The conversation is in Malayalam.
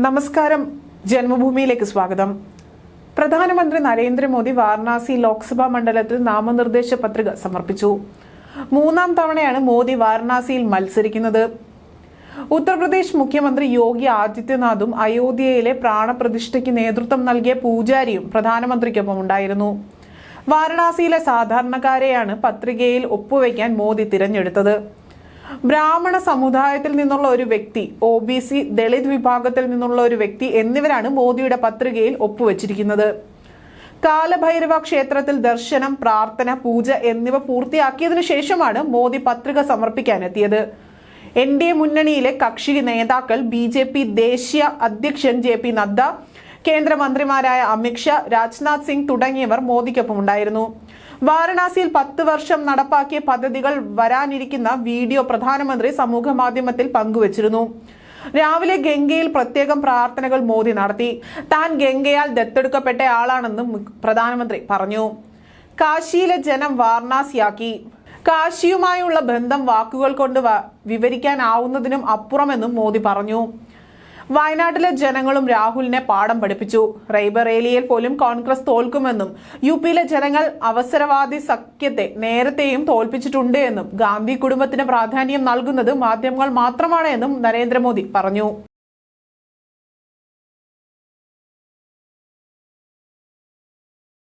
നമസ്കാരം. ജന്മഭൂമിയിലേക്ക് സ്വാഗതം. പ്രധാനമന്ത്രി നരേന്ദ്രമോദി വാരണാസി ലോക്സഭാ മണ്ഡലത്തിൽ നാമനിർദ്ദേശ പത്രിക സമർപ്പിച്ചു. മൂന്നാം തവണയാണ് മോദി വാരണാസിയിൽ മത്സരിക്കുന്നത്. ഉത്തർപ്രദേശ് മുഖ്യമന്ത്രി യോഗി ആദിത്യനാഥും അയോധ്യയിലെ പ്രാണപ്രതിഷ്ഠയ്ക്ക് നേതൃത്വം നൽകിയ പൂജാരിയും പ്രധാനമന്ത്രിക്കൊപ്പം ഉണ്ടായിരുന്നു. വാരണാസിയിലെ സാധാരണക്കാരെയാണ് പത്രികയിൽ ഒപ്പുവയ്ക്കാൻ മോദി തിരഞ്ഞെടുത്തത്. ബ്രാഹ്മണ സമുദായത്തിൽ നിന്നുള്ള ഒരു വ്യക്തി ഒ ബി സി ദളിത് വിഭാഗത്തിൽ നിന്നുള്ള ഒരു വ്യക്തി എന്നിവരാണ് മോദിയുടെ പത്രികയിൽ ഒപ്പുവച്ചിരിക്കുന്നത്. കാലഭൈരവ ക്ഷേത്രത്തിൽ ദർശനം പ്രാർത്ഥന പൂജ എന്നിവ പൂർത്തിയാക്കിയതിനു ശേഷമാണ് മോദി പത്രിക സമർപ്പിക്കാനെത്തിയത്. എൻ ഡി എ മുന്നണിയിലെ കക്ഷി നേതാക്കൾ ബി ജെ പി ദേശീയ അധ്യക്ഷൻ ജെ പി നദ്ദ കേന്ദ്രമന്ത്രിമാരായ അമിത്ഷാ രാജ്നാഥ് സിംഗ് തുടങ്ങിയവർ മോദിക്കൊപ്പം ഉണ്ടായിരുന്നു വാരണാസിയിൽ പത്ത് വർഷം നടപ്പാക്കിയ പദ്ധതികൾ വരാനിരിക്കുന്ന വീഡിയോ പ്രധാനമന്ത്രി സമൂഹ മാധ്യമത്തിൽ പങ്കുവച്ചിരുന്നു. രാവിലെ ഗംഗയിൽ പ്രത്യേകം പ്രാർത്ഥനകൾ മോദി നടത്തി. താൻ ഗംഗയാൽ ദത്തെടുക്കപ്പെട്ട ആളാണെന്നും പ്രധാനമന്ത്രി പറഞ്ഞു. കാശിയിലെ ജനം വാരണാസിയാക്കി. കാശിയുമായുള്ള ബന്ധം വാക്കുകൾ കൊണ്ട് വിവരിക്കാനാവുന്നതിനും അപ്പുറമെന്നും മോദി പറഞ്ഞു. വയനാട്ടിലെ ജനങ്ങളും രാഹുലിനെ പാഠം പഠിപ്പിച്ചു. റെയ്ബറേലിയിൽ പോലും കോൺഗ്രസ് തോൽക്കുമെന്നും യു പിയിലെ ജനങ്ങൾ അവസരവാദി സഖ്യത്തെ നേരത്തെയും തോൽപ്പിച്ചിട്ടുണ്ട് എന്നും ഗാന്ധി കുടുംബത്തിന് പ്രാധാന്യം നൽകുന്നത് മാധ്യമങ്ങൾ മാത്രമാണ് എന്നും നരേന്ദ്രമോദി പറഞ്ഞു.